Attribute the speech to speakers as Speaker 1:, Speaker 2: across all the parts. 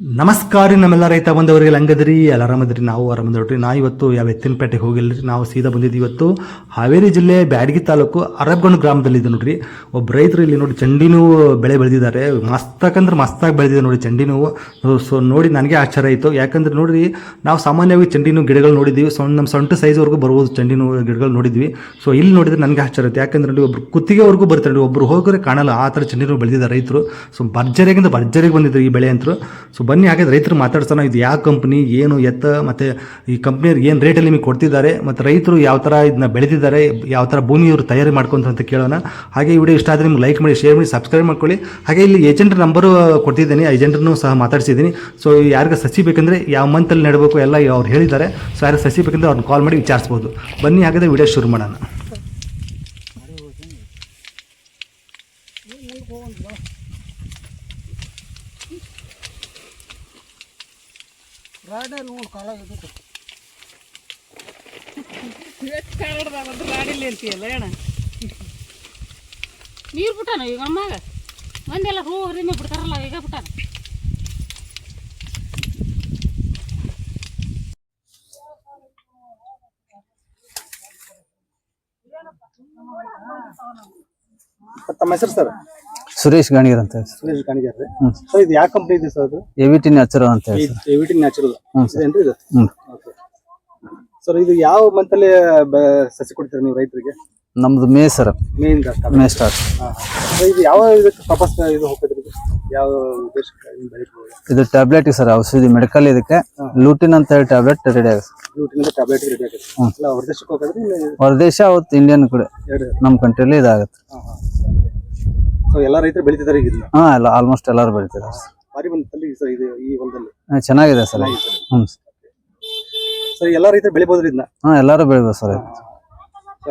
Speaker 1: ನಮಸ್ಕಾರ ನಮ್ಮೆಲ್ಲ ರೈತ ಬಂದವರಿಗೆ ಹಂಗದ್ರಿ ಎಲ್ಲ ಆರಾಮದ್ರಿ ನಾವು ಆರಾಮದ್ರಿ ನಾ ಇವತ್ತು ಯಾವ ಎತ್ತಿನಪೇಟೆಗೆ ಹೋಗಿಲ್ರಿ, ನಾವು ಸೀದಾ ಬಂದಿದ್ದೀವಿ ಇವತ್ತು ಹಾವೇರಿ ಜಿಲ್ಲೆ ಬ್ಯಾಡಗಿ ತಾಲೂಕು ಅರಬ್ಗೊಂಡು ಗ್ರಾಮದಲ್ಲಿ ಇದೆ ನೋಡ್ರಿ. ಒಬ್ಬ ರೈತರು ಇಲ್ಲಿ ನೋಡಿ ಚಂಡಿನೂ ಬೆಳೆ ಬೆಳೆದಿದ್ದಾರೆ. ಮಸ್ತಕಂದ್ರೆ ಮಸ್ತಾಗಿ ಬೆಳೆದಿದೆ ನೋಡಿ ಚಂಡಿನೂ ಸೊ ನೋಡಿ ನನಗೆ ಆಶ್ಚರ್ಯ ಆಯಿತು. ಯಾಕಂದ್ರೆ ನೋಡ್ರಿ, ನಾವು ಸಾಮಾನ್ಯವಾಗಿ ಚಂಡಿನೂ ಗಿಡಗಳು ನೋಡಿದ್ದೀವಿ. ಸೊ ನಮ್ಮ ಸೊಂಟ ಸೈಜ್ವರೆಗೂ ಬರ್ಬೋದು ಚಂಡಿನೂ ಗಿಡಗಳು ನೋಡಿದ್ವಿ ಸೊ ಇಲ್ಲಿ ನೋಡಿದ್ರೆ ನನಗೆ ಆಶ್ಚರ್ಯ ಆಯಿತು. ಯಾಕಂದ್ರೆ ನೋಡಿ ಒಬ್ರು ಕುತ್ತಿಗೆವರೆಗೂ ಬರ್ತಾರೆ ನೋಡಿ. ಒಬ್ರು ಹೋಗೋರೆ ಕಾಣಲ್ಲ, ಆ ಥರ ಚಂಡಿನೂ ಬೆಳೆದಿದ್ದಾರೆ ರೈತರು. ಸೊ ಭರ್ಜರಿಗಿಂತ ಭರ್ಜರಿಗೆ ಬಂದಿದ್ರು ಈ ಬೆಳೆ ಅಂತರು ಸೊ ಬನ್ನಿ, ಹಾಗಾದ್ರೆ ರೈತರು ಮಾತಾಡ್ಸೋಣ, ಇದು ಯಾವ ಕಂಪ್ನಿ ಏನು ಎತ್ತ, ಮತ್ತು ಈ ಕಂಪ್ನಿಯವ್ರು ಏನು ರೇಟಲ್ಲಿ ನಿಮಗೆ ಕೊಡ್ತಿದ್ದಾರೆ, ಮತ್ತು ರೈತರು ಯಾವ ಥರ ಇದನ್ನ ಬೆಳೆದಿದ್ದಾರೆ ಯಾವ ಥರ ಭೂಮಿ ಇವರು ತಯಾರಿ ಮಾಡ್ಕೊಂತ ಅಂತ ಕೇಳೋಣ. ಹಾಗೆ ಈ ವಿಡಿಯೋ ಇಷ್ಟ ಆದರೆ ನಿಮ್ಗೆ ಲೈಕ್ ಮಾಡಿ ಶೇರ್ ಮಾಡಿ ಸಬ್ಸ್ಕ್ರೈಬ್ ಮಾಡ್ಕೊಳ್ಳಿ. ಹಾಗೆ ಇಲ್ಲಿ ಏಜೆಂಟ್ ನಂಬರು ಕೊಟ್ಟಿದ್ದೀನಿ ಏಜೆಂಟ್ನೂ ಸಹ ಮಾತಾಡ್ಸಿದ್ದೀನಿ. ಸೊ ಯಾರಿಗ ಸಸಿ ಬೇಕಂದರೆ ಯಾವ ಮಂತಲ್ಲಿ ನೆಡಬೇಕು ಎಲ್ಲ ಅವ್ರು ಹೇಳಿದ್ದಾರೆ. ಸೊ ಯಾರಿಗೆ ಸಸಿ ಬೇಕಂದರೆ ಅವ್ರನ್ನ ಕಾಲ್ ಮಾಡಿ ವಿಚಾರಿಸ್ಬೋದು. ಬನ್ನಿ, ಹಾಗಾದರೆ ವಿಡಿಯೋ ಶುರು ಮಾಡೋಣ.
Speaker 2: ಗಾಡಿಲಿ ಅಂತೀಯಲ್ಲ ಅಣ್ಣ ನೀರು ಬಿಟ್ಟಾನ ಈಗ ಅಮ್ಮಾಗ ಮಂದೆಲ್ಲ ಹೂ ಹರಿಮೆ ಬಿಡ್ತಾರಲ್ಲ ಈಗ ಬಿಟ್ಟಾನ?
Speaker 1: ತಮ್ಮ ಹೆಸರು ಸರ್?
Speaker 3: ಸುರೇಶ್ ಗಾಣಿಗರ್ ಅಂತ ಹೇಳಿ
Speaker 1: ಸುರೇಶ್ ಹ್ಮ್. ಸರ್ ಇದು ಯಾವ ಕಂಪ್ನಿ ಇದೆ ಸರ್ ಅದು?
Speaker 3: ಎವಿಟಿ ವಿ ನ್ಯಾಚುರಲ್ ಅಂತ ಹೇಳಿ ಸರ್
Speaker 1: ಎವಿಟಿ ನ್ಯಾಚುರಲ್ ಇದೇನ್ರಿ ಇದು
Speaker 3: ಹ್ಞೂ
Speaker 1: ಸರ್ ಇದು ಯಾವ ಮಂತಲ್ಲಿ ಸಸಿ ಕೊಡ್ತೀರಾ ನೀವು ರೈತರಿಗೆ?
Speaker 3: ನಮ್ದು ಮೇ ಸರ್.
Speaker 1: ಮೇಯಿಂದ
Speaker 3: ಮೇ ಸ್ಟಾರ್ಟ್
Speaker 1: ಇದು ಯಾವ ಇದಕ್ಕೆ ಪರ್ಪಸ್ ಇದು ಹೋಗ್ತದ್ರಿ ಇದು? ಯಾವ ಉದ್ದೇಶಕ್ಕೆ ಬೆಳಿಬೋದು
Speaker 3: ಇದು ಟ್ಯಾಬ್ಲೆಟ್ ಸರ್ ಔಷಧಿ ಮೆಡಿಕಲ್ ಇದಕ್ಕೆ. ಲೂಟಿನ್ ಅಂತ ಹೇಳಿ ಟ್ಯಾಬ್ಲೆಟ್ ರೆಡಿ ಆಗುತ್ತೆ
Speaker 1: ಗ್ಲೂಟಿನಿಂದ ಟ್ಯಾಬ್ಲೆಟ್ ರೆಡಿ ಆಗುತ್ತೆ
Speaker 3: ಹ್ಮ್.
Speaker 1: ಇಲ್ಲ ಹೊರದೇಶಕ್ಕೆ ಹೋಗೋದ್ರಿ ಇಲ್ಲ
Speaker 3: ಹೊರದೇಶ ಅವತ್ತು ಇಂಡಿಯನ್ ಕೂಡ
Speaker 1: ಎರಡು.
Speaker 3: ನಮ್ಮ ಕಂಟ್ರಿಲಿ ಇದಾಗುತ್ತೆ.
Speaker 1: ಸೊ ಎಲ್ಲ ರೈತರು ಬೆಳಿತಿದ್ದಾರೆ ಈಗ
Speaker 3: ಹಾ ಎಲ್ಲ ಆಲ್ಮೋಸ್ಟ್ ಎಲ್ಲರೂ ಬೆಳಿತಿದ್ದಾರೆ.
Speaker 1: ಬಾರಿ ಬಂತಲ್ಲಿ ಸರ್ ಇದು ಈ ಹೊಲದಲ್ಲಿ.
Speaker 3: ಹಾ, ಚೆನ್ನಾಗಿದೆ ಸರ್. ಹ್ಞೂ
Speaker 1: ಸರ್. ಎಲ್ಲ ರೈತರು ಬೆಳಿಬೋದ್ರಿ ಇದನ್ನ
Speaker 3: ಹಾ ಎಲ್ಲರೂ ಬೆಳಿಬೋದು ಸರ್.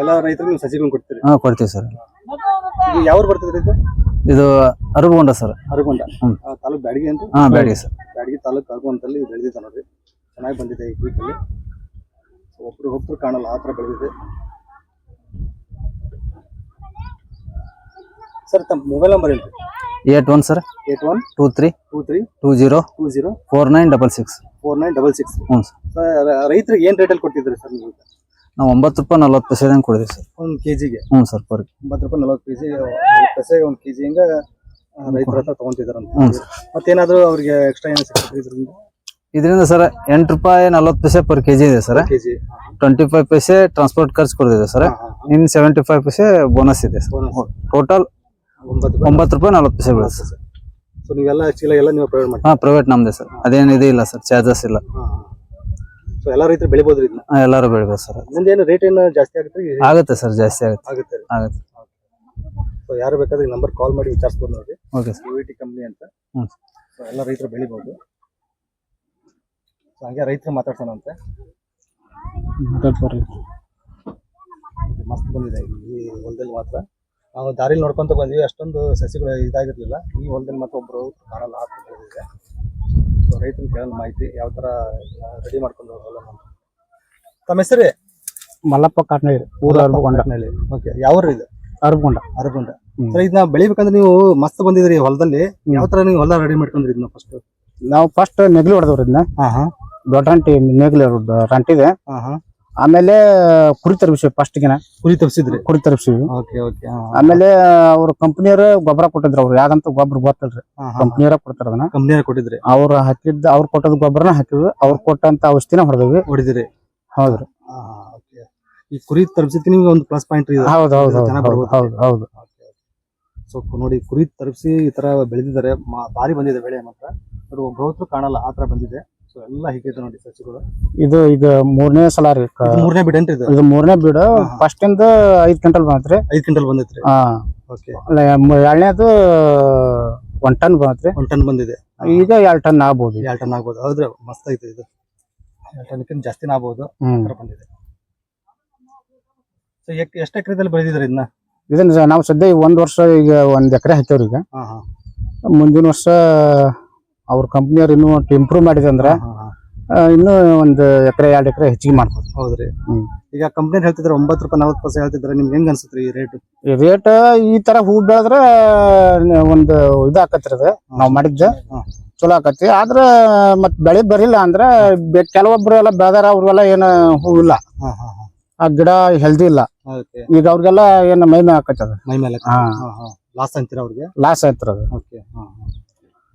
Speaker 1: ಎಲ್ಲ ರೈತರು ನೀವು ಸಸಿಗಳನ್ನ ಕೊಡ್ತೀರಿ?
Speaker 3: ಹಾ ಕೊಡ್ತೀವಿ ಸರ್.
Speaker 1: ಇದು ಯಾವ ಬರ್ತದ್ರಿ ಇದು
Speaker 3: ಇದು ಅರುಗೊಂಡ ಸರ್.
Speaker 1: ಅರಗೊಂಡ
Speaker 3: ಹ್ಮ್.
Speaker 1: ತಾಲೂಕ್ ಬ್ಯಾಡಗಿ ಅಂತ?
Speaker 3: ಹಾಂ ಬ್ಯಾಡಿ ಸರ್.
Speaker 1: ಬ್ಯಾಡಗಿ ತಾಲೂಕ್ ಅರಗೊಂಡಲ್ಲಿ ಬೆಳೆದಿದ್ದ ನೋಡ್ರಿ. ಚೆನ್ನಾಗಿ ಬಂದಿದೆ ಈ ವೀಕಲ್ಲಿ ಒಬ್ರು ಒಬ್ರು ಕಾಣಲ್ಲ ಆ ಥರ ಬೆಳೆದಿದೆ. ಸರ್ ತಮ್ಮ ಮೊಬೈಲ್ ನಂಬರ್ ಹೇಳಿ
Speaker 3: eight one sir.
Speaker 1: Eight one
Speaker 3: two three.
Speaker 1: Two three
Speaker 3: two zero.
Speaker 1: Two zero
Speaker 3: four nine double six.
Speaker 1: Four nine double six.
Speaker 3: ಹ್ಞೂ ಸರ್.
Speaker 1: ಸರ್ ರೈತರಿಗೆ ಏನು ರೇಟಲ್ಲಿ ಕೊಟ್ಟಿದ್ದೀರಿ ಸರ್ ನೀವು?
Speaker 3: ನಾವು ಒಂಬತ್ತು ರೂಪಾಯಿ ನಲ್ವತ್ತು ಪೈಸೆದಂಗೆ ಕೊಡಿದ್ವಿ ಸರ್.
Speaker 1: ಒಂದು ಕೆ ಜಿಗೆ
Speaker 3: ಹ್ಞೂ ಸರ್ ಪರ್
Speaker 1: ಒಂಬತ್ತು ರೂಪಾಯಿ ನಲ್ವತ್ತು ಕೆ ಜಿ ಪೈಸೆ ಒಂದು ಕೆ ಜಿ ಹಿಂಗೆ ರೈತರ ಹತ್ರ ತೊಗೊಂತಿದಾರಂತ
Speaker 3: ಹ್ಞೂ ಸರ್.
Speaker 1: ಮತ್ತೇನಾದರೂ ಅವ್ರಿಗೆ ಎಕ್ಸ್ಟ್ರಾ ಏನು ಇದರಿಂದ?
Speaker 3: ಇದರಿಂದ ಸರ್ ಎಂಟು ರೂಪಾಯಿ ನಲ್ವತ್ತು ಪೈಸೆ ಪರ್ ಕೆಜಿ ಇದೆ sir.
Speaker 1: K G
Speaker 3: twenty five paise transport ಖರ್ಚು ಕೊಡ್ತಿದೆ ಸರ್. ಇನ್ ಸೆವೆಂಟಿ ಫೈವ್ ಪೈಸೆ ಬೋನಸ್ ಇದೆ ಸರ್. ಟೋಟಲ್
Speaker 1: ಒಂಬತ್ತು ರೂಪಾಯಿ
Speaker 3: ನಲ್ವತ್ತು ಪೈಸೆ ಬೀಳುತ್ತೆ ಸರ್.
Speaker 1: ಸೊ ನೀವೆಲ್ಲ ಚೀಲ ಎಲ್ಲ ನೀವು ಪ್ರೊವೈಡ್ ಮಾಡಿ
Speaker 3: ಹಾ ಪ್ರೈವೇಟ್ ನಮ್ದೆ ಸರ್. ಅದೇನು ಇದೆ ಇಲ್ಲ ಸರ್ ಚಾರ್ಜಸ್ ಇಲ್ಲ.
Speaker 1: ಸೊ ಎಲ್ಲ ರೈತರು ಬೆಳಿಬೋದು ಇದನ್ನ
Speaker 3: ಹಾ, ಎಲ್ಲರೂ ಬೆಳಿಬೋದು ಸರ್.
Speaker 1: ಮುಂದೇನು ಏನು ರೇಟ್ ಏನು ಜಾಸ್ತಿ ಆಗುತ್ತೆ?
Speaker 3: ಆಗುತ್ತೆ ಸರ್ ಜಾಸ್ತಿ ಆಗುತ್ತೆ.
Speaker 1: ಆಗುತ್ತೆ
Speaker 3: ಆಗುತ್ತೆ.
Speaker 1: ಸೊ ಯಾರು ಬೇಕಾದ್ರೆ ಈ ನಂಬರ್ ಕಾಲ್ ಮಾಡಿ ವಿಚಾರಿಸ್ಬೋದು ನೋಡಿ.
Speaker 3: Okay sir.
Speaker 1: U T company ಅಂತ.
Speaker 3: ಹ್ಞೂ
Speaker 1: ಸೊ ಎಲ್ಲ ರೈತರು ಬೆಳಿಬೋದು. ಸೊ ಹಂಗೆ ರೈತರು ಮಾತಾಡ್ಸೋಣ ಅಂತೆ. ಮಸ್ತ್ ಬಂದಿದೆ. ಈ ಹೊಲದಲ್ಲಿ ಮಾತ್ರ. ನಾವು ದಾರಿಲಿ ನೋಡ್ಕೊಂತ ಬಂದ್ವಿ. ಅಷ್ಟೊಂದು ಸಸಿಗಳು ಇದಾಗಿರ್ಲಿಲ್ಲ. ಈ ಹೊಲದಲ್ಲಿ ಮತ್ತೊಬ್ಬರು ಕಾಣಲ್ಲ ಥರ ಬೆಳೆದಿದೆ ಸೊ ರೈತರು ಕೇಳೋಣ ಮಾಹಿತಿ ಯಾವ ಥರ ರೆಡಿ ಮಾಡ್ಕೊಂಡು ಅಂತ. ತಮ್ಮ ಹೆಸರೇ?
Speaker 4: ಮಲ್ಲಪ್ಪ ಕಾಟ್ನಳ್ಳಿ. ಊರು ಅರ್ಬಕೊಂಡ.
Speaker 1: ಓಕೆ ಯಾವ ಇದು?
Speaker 4: ಅರ್ಬಕೊಂಡ. ಹ್ಮ್.
Speaker 1: ಸರ್ ಇದನ್ನ ಬೆಳಿಬೇಕಂದ್ರೆ ನೀವು ಮಸ್ತ್ ಬಂದಿದ್ರಿ ಹೊಲದಲ್ಲಿ. ಯಾವ ತರ ನೀವು ಹೊಲ ರೆಡಿ ಮಾಡ್ಕೊಂಡ್ರಿ ಇದನ್ನ ಫಸ್ಟ್
Speaker 4: ನಾವು ಫಸ್ಟ್ ನೆಗ್ಲಿ ಹೊಡೆದವ್ರಿ ಇದನ್ನ
Speaker 1: ಹಾ ಹಾ.
Speaker 4: ದೊಡ್ಡ ರಂಟಿ ನೆಗ್ಲಿ ರಂಟಿದೆ.
Speaker 1: ಹಾ ಹಾ.
Speaker 4: ಆಮೇಲೆ ಕುರಿ ತರಬಿಸಿವಿ ಫಸ್ಟ್ ಗಿನ.
Speaker 1: ಕುರಿ ತರ್ಸಿದ್ರಿ?
Speaker 4: ಕುರಿ ತರಬಿಸಿವಿ
Speaker 1: ಓಕೆ ಓಕೆ
Speaker 4: ಆಮೇಲೆ ಅವ್ರ ಕಂಪ್ನಿಯವ್ರ ಗೊಬ್ಬರ ಕೊಟ್ಟಿದ್ರು ಅವ್ರು ಯಾವ್ದಂತ ಗೊಬ್ಬರ ಗೊತ್ತಲ್ರಿ. ಕಂಪ್ನಿಯವ್ರ ಕೊಡ್ತಾರ ಅದನ್ನ.
Speaker 1: ಕಂಪ್ನಿಯವ್ರ ಕೊಟ್ಟಿದ್ರಿ?
Speaker 4: ಅವ್ರ ಹಾಕಿದ್ದ ಅವ್ರ ಕೊಟ್ಟದ ಗೊಬ್ಬರನ ಹಾಕಿವಿ ಅವ್ರ ಕೊಟ್ಟಂತ ಔಷಧಿನ ಹೊಡೆದ್ವಿ.
Speaker 1: ಹೊಡಿದ್ರಿ?
Speaker 4: ಹೌದ್ರಿ.
Speaker 1: ಈ ಕುರಿ ತರ್ಬಿಸಿದ್ಕೆ ನಿಮ್ಗೆ ಒಂದು ಪ್ಲಸ್ ಪಾಯಿಂಟ್ ಇದೆ.
Speaker 4: ಹೌದು ಹೌದು ಹೌದು ಹೌದು
Speaker 1: ಸೊ ನೋಡಿ ಕುರಿ ತರಿಸಿ ಈ ತರ ಬೆಳೆದಿದ್ದಾರೆ. ಬಾರಿ ಭಾರಿ ಬಂದಿದೆ ಬೆಳೆ ಮಾತ್ರ. ಗ್ರೋತ್ ಕಾಣಲ್ಲ ಆ ತರ ಬಂದಿದೆ. ಸೊ ಎಲ್ಲ ಹೀಗಿದೆ ನೋಡಿ ಸಸಿಗಳು.
Speaker 4: ಇದು ಈಗ ಮೂರನೇ ಸಲ ರೀ ಕ-
Speaker 1: ಮೂರನೇ ಬಿಡ್ ಇದು?
Speaker 4: ಇದು ಮೂರನೇ ಬೀಡು ಫಸ್ಟ್ ಇಂದ ಐದ್ ಕ್ವಿಂಟಲ್ ಬಂತ್ರಿ
Speaker 1: ಐದ್ ಕ್ವಿಂಟಲ್ ಬಂದೈತ್ರಿ
Speaker 4: ಹಾ.
Speaker 1: ಓಕೆ
Speaker 4: ಎರಡನೇದು ಒನ್ ಟನ್ ಬಂತ್ರಿ
Speaker 1: ಒನ್ ಟನ್ ಬಂದಿದೆ.
Speaker 4: ಈಗ ಎರಡ್ ಟನ್ ಆಗ್ಬೋದು
Speaker 1: ಎರಡು ಟನ್ ಆಗ್ಬೋದು. ಹೌದ್ರಿ ಮಸ್ತ್ ಐತೆ ಇದು. ಎರಡು ಟನ್ಕಿಂತ ಜಾಸ್ತಿನ ಆಗ್ಬೋದು.
Speaker 4: ಹ್ಮ್.
Speaker 1: ಬಂದಿದೆ. ಸೊ ಎಷ್ಟು ಎಕರೆದಲ್ಲಿ ಬೆಳೆದಿದ್ರಿ ಇದನ್ನ
Speaker 4: ಇದನ್ನ ನಾವು ಸದ್ಯ ಈಗ ಒಂದ್ ವರ್ಷ ಈಗ ಒಂದ್ ಎಕರೆ ಹಾಕ್ಯವ್ರಿ ಈಗ
Speaker 1: ಹಾ ಹಾ.
Speaker 4: ಮುಂದಿನ ವರ್ಷ ಅವ್ರ ಕಂಪ್ನಿಯವ್ರು ಇನ್ನೂ ಇಂಪ್ರೂವ್ ಮಾಡಿದೆ ಅಂದ್ರೆ ಇನ್ನೂ ಒಂದು ಎಕರೆ ಎರಡು ಎಕರೆ ಹೆಚ್ಚಿಗೆ ಮಾಡ್ಬೋದು.
Speaker 1: ಹೌದ್ರಿ.
Speaker 4: ಹ್ಮ್.
Speaker 1: ಈಗ ಕಂಪ್ನಿ ಹೇಳ್ತಿದ್ರೆ ಒಂಬತ್ತು ರೂಪಾಯಿ ನಲ್ವತ್ತು ಪೈಸೆ ಹೇಳ್ತಿದ್ರೆ ನಿಮ್ಗೆ ಹೆಂಗ್ ಅನ್ಸುತ್ತೆ ಈ ರೇಟ್
Speaker 4: ರೇಟ್ ಈ ತರ ಹೂ ಬೆಳೆದ್ರೆ ಒಂದು ಇದು ಅದು. ನಾವು ಮಾಡಿದ್ದ ಚಲೋ ಆಕತಿ ಆದ್ರ ಮತ್ ಬೆಳೆ ಬರಿಲ್ಲ ಅಂದ್ರ ಕೆಲವೊಬ್ರು ಎಲ್ಲ ಬೆಳೆದಾರ ಅವ್ರಿಗೆಲ್ಲ ಏನ ಹೂ ಇಲ್ಲ. ಆ ಗಿಡ ಹೆಲ್ದಿ ಇಲ್ಲ. ಈಗ ಅವ್ರಿಗೆಲ್ಲ ಏನ್ ಮೈ ಮೇಲೆ ಹಾಕತ್ತದ
Speaker 1: ಮೈ ಮೇಲೆ. ಲಾಸ್ ಅಂತೀರ ಅವ್ರಿಗೆ?
Speaker 4: ಲಾಸ್ ಆಯ್ತಿರೋದು
Speaker 1: ಓಕೆ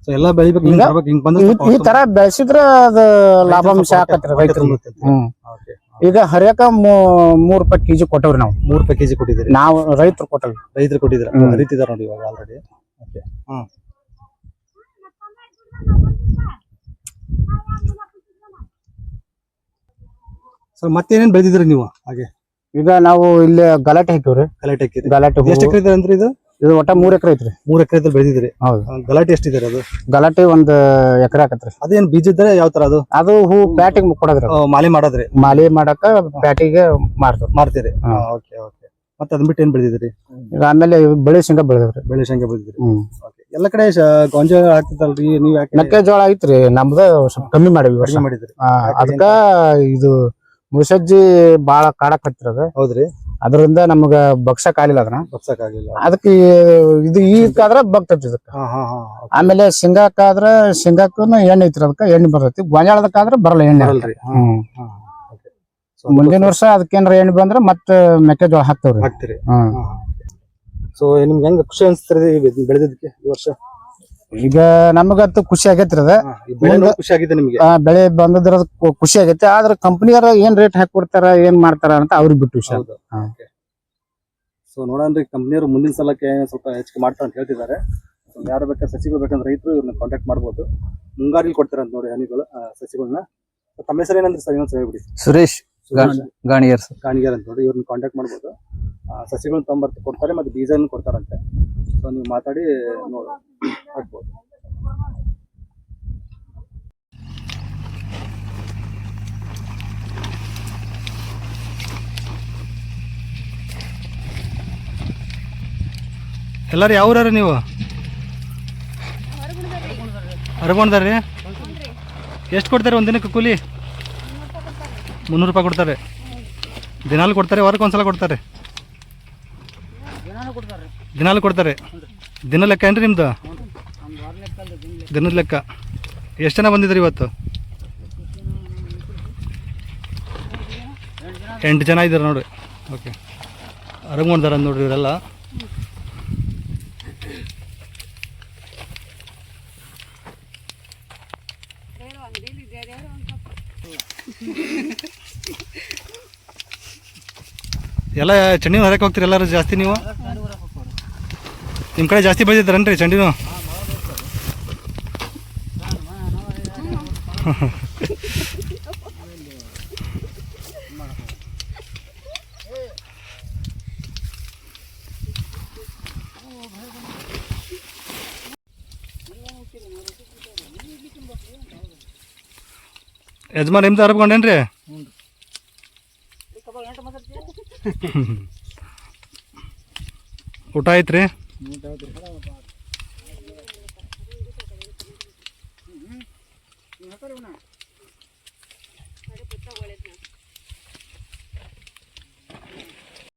Speaker 1: ಸೊ ಎಲ್ಲ ಬೆಳಿಬೇಕು ಹಿಂಗ್ ಬಂದ್ರೆ
Speaker 4: ಈ-
Speaker 1: ಸ್ವಲ್ಪ
Speaker 4: ಈ ತರ ಬೆಳೆಸಿದ್ರ ಅದ ಲಾಭಾಂಶ ಆಕತ್ರಿ
Speaker 1: ಹೊಟ್ಟೆ
Speaker 4: ರೈತರಿಗೆ.
Speaker 1: ತುಂಬುತ್ತೆ ಅಂತ.
Speaker 4: ಹ್ಮ್.
Speaker 1: Okay.
Speaker 4: ಈಗ ಹರಿಯಾಕ ಮೂರ್ ರೂಪಾಯಿ ಕೆಜಿ ಕೊಟ್ಟವ್ರಿ ನಾವು.
Speaker 1: ಮೂರ್ ರೂಪಾಯಿ ಕೆಜಿ ಕೊಟ್ಟಿದ್ದೀರಿ?
Speaker 4: ನಾವು ರೈತರು ಕೊಟ್ಟಲ್
Speaker 1: ರೈತರು ಕೊಟ್ಟಿದ್ರ
Speaker 4: ಹ್ಮ್.
Speaker 1: ಹರಿತಿದಾರ ನೋಡಿ ಇವಾಗ ಆಲ್ರೆಡಿ ಹ್ಮ್. ಸೊ ಮತ್ತೇನೇನ್ ಬೆಳೆದಿದ್ರಿ ನೀವು ಹಾಗೆ?
Speaker 4: ಈಗ ನಾವು ಇಲ್ಲಿ ಗಲಾಟೆ ಹಾಕಿವ್ರಿ.
Speaker 1: ಗಲಾಟೆ ಹಾಕಿದ್ರಿ
Speaker 4: ಗಲಾಟೆ.
Speaker 1: ಎಷ್ಟು ಎಕರೆ ಅಂದ್ರೆ ಇದು?
Speaker 4: ಇದು ಒಟ್ಟ ಮೂರ್ ಎಕರೆ ಐತ್ರಿ.
Speaker 1: ಮೂರ್ ಎಕರೆ ಬೆಳೆದಿದ್ರಿ
Speaker 4: ಹೌದು.
Speaker 1: ಗಲಾಟೆ ಎಷ್ಟಿದೆ ಅದು?
Speaker 4: ಗಲಾಟೆ ಒಂದ್ ಎಕರೆ ಆಕತ್ರಿ
Speaker 1: ಅದೇನ್ ಬೀಜ ಇದ್ರೆ ಯಾವ ತರ ಅದು?
Speaker 4: ಅದು ಹೂ ಪ್ಯಾಟಿಗೆ ಕೊಡೋದ್ರಿ
Speaker 1: ಮಾಲೆ ಮಾಡೋದ್ರಿ.
Speaker 4: ಮಾಲಿ ಮಾಡಾಕ ಪ್ಯಾಟಿಗೆ ಮಾರ್ತ
Speaker 1: ಮಾರ್ತೀರಿ.
Speaker 4: ಹಾ.
Speaker 1: Okay okay. ಮತ್ತೆ ಅದನ್ ಬಿಟ್ಟು ಏನ್ ಬೆಳೆದಿದ್ರಿ
Speaker 4: ಈಗ ಆಮೇಲೆ ಬೆಳೆ ಶೇಂಗಾ ಬೆಳೆದ್ರಿ
Speaker 1: ಬೆಳೆ ಶೇಂಗಾ ಬೆಳೆದಿದ್ರಿ ಎಲ್ಲ ಕಡೆ ಗೊಂಜಾಳ ಹಾಕ್ತಿದ್ದಲ್ರಿ ನೀವ್
Speaker 4: ಮೆಕ್ಕೆಜೋಳ ಐತ್ರಿ. ನಮ್ದ ಸ್ವಲ್ಪ ಕಮ್ಮಿ ಮಾಡಿವಿ
Speaker 1: ಕಡಿಮೆ ಮಾಡಿದ್ರಿ.
Speaker 4: ಅದಕ್ಕ ಇದು ಮುಸಜ್ಜಿ ಬಾಳ ಕಾಡಕತ್ತಿರದ
Speaker 1: ಹೌದ್ರಿ.
Speaker 4: ಅದರಿಂದ ನಮಗ ಬಗ್ಸಕ್ ಆಗಿಲ್ಲ ಅದನ್ನ ಅದಕ್ಕೆ ಇದು ಈಗಾದ್ರ ಬಗ್ತೈತಿ ಇದಕ್ಕ. ಆಮೇಲೆ ಶೇಂಗಾಕಾದ್ರ ಶೇಂಗಾಕ್ಕೂ ಎಣ್ಣೆ ಐತ್ರಿ ಅದಕ್ಕ. ಎಣ್ಣೆ ಬರ್ತೈತಿ. ಗೊಂಜಾಳದಕ್ಕಾದ್ರ ಬರಲ್ಲ ಎಣ್ಣೆ. ಹ್ಮ್. ಮುಂದಿನ ವರ್ಷ ಅದಕ್ಕೇನಾರ ಎಣ್ಣೆ ಬಂದ್ರ ಮತ್ತ ಮೆಕ್ಕೆಜೋಳ ಹಾಕ್ತವ್ರಿ.
Speaker 1: ಹಾಕ್ತಿರಿ.
Speaker 4: ಹ್ಮ್.
Speaker 1: ಸೊ ನಿಮ್ಗೆ ಹೆಂಗ ಖುಷಿ ಅನ್ಸ್ತಿರಿ ಬೆಳೆದಿದ್ದಕ್ಕೆ ಈ ವರ್ಷ?
Speaker 4: ಈಗ ನಮಗಂತೂ ಖುಷಿ ಆಗೈತ್ರಿ ಅದ.
Speaker 1: ಬೆಳೆ ನೋಡಿ ಖುಷಿ ಆಗಿದೆ ನಿಮ್ಗೆ.
Speaker 4: ಆ, ಬೆಳೆ ಬಂದದ್ರ ಖುಷಿ ಆಗೈತೆ. ಆದ್ರ ಕಂಪನಿಯರ ಏನ್ ರೇಟ್ ಹಾಕೊಡ್ತಾರ ಕೊಡ್ತಾರ ಏನ್ ಮಾಡ್ತಾರ ಅಂತ ಅವ್ರಿಗೆ ಬಿಟ್ಟು ವಿಷಯ.
Speaker 1: ಹೌದು.
Speaker 4: ಹಾ.
Speaker 1: ಸೊ ಕಂಪ್ನಿಯವರು ಮುಂದಿನ ಸಲಕ್ಕೆ ಸ್ವಲ್ಪ ಹೆಚ್ಚಿಗೆ ಮಾಡ್ತಾರೆ ಅಂತ ಹೇಳ್ತಿದ್ದಾರೆ. So, ಯಾರು ಬೇಕಾದ್ರೆ ಸಸಿಗಳು ಬೇಕಂದ್ರೆ ರೈತರು ಇವ್ರನ್ನ ಕಾಂಟ್ಯಾಕ್ಟ್ ಮಾಡ್ಬೋದು. ಮುಂಗಾರಿಲಿ ಕೊಡ್ತಾರಂತ ಅಂತ ನೋಡಿ ಹನಿಗಳು ಆ, ಸಸಿಗಳನ್ನ So, ತಮ್ಮ ಹೆಸರು ಏನಂದ್ರೆ ಸರ್? ಇನ್ನೊಂದ್ಸಲ ಹೇಳ್ಬಿಡಿ.
Speaker 3: ಸುರೇಶ್. ಗಾಣಿಯರ್ ಸರ್.
Speaker 1: ಕಾಣಿಗಾರ ಅಂತ ನೋಡಿ ಇವ್ರನ್ನ ಕಾಂಟ್ಯಾಕ್ಟ್ ಮಾಡ್ಬೋದು. ಸಸಿಗಳನ್ನ ತೊಂಬರ್ತ ಕೊಡ್ತಾರೆ ಮತ್ತೆ ಬೀಜನ ಕೊಡ್ತಾರಂತೆ. ಸೊ ನೀವು ಮಾತಾಡಿ ನೋಡಿ. ಹಾಕ್ಬೋದು. ಎಲ್ಲರೂ ಯಾವ್ರ ನೀವು? ಅರಗೊಂಡ್ದಾರ್ರಿ ಎಷ್ಟು ಕೊಡ್ತಾರೆ ಒಂದಿನಕ್ಕೆ ದಿನಕ್ಕೆ ಕೂಲಿ? ಮುನ್ನೂರು ರೂಪಾಯಿ ಕೊಡ್ತಾರೆ. ದಿನಾಲು ಕೊಡ್ತಾರೆ ವಾರಕ್ಕೆ ಒಂದ್ಸಲ ಕೊಡ್ತಾರೆ. ದಿನಾಲು ಕೊಡ್ತಾರೆ. ದಿನ ಲೆಕ್ಕ ಏನ್ರಿ ನಿಮ್ದು? ದಿನದ ಲೆಕ್ಕ. ಎಷ್ಟು ಜನ ಬಂದಿದ್ರಿ ಇವತ್ತು? ಎಂಟು ಜನ ಇದ್ದಾರೆ ನೋಡ್ರಿ. ಓಕೆ ಅರಗೊಂಡ್ದಾರ ನೋಡ್ರಿ ಇವರೆಲ್ಲ. ಎಲ್ಲ ಚಂಡಿ ಹೊರಕ್ಕೆ ಹೋಗ್ತೀರಿ ಎಲ್ಲರೂ ಜಾಸ್ತಿ ನೀವು? ನಿಮ್ಮ ಕಡೆ ಜಾಸ್ತಿ ಬೆಳೆದಿದ್ದಾರನ್ರಿ ಚಂಡಿನೂ? ಯಜಮಾನ್ ನಿಮ್ದು ಅರ್ಬ್ಕೊಂಡೇನ್ರಿ ಊಟ ಆಯ್ತ್ರಿ?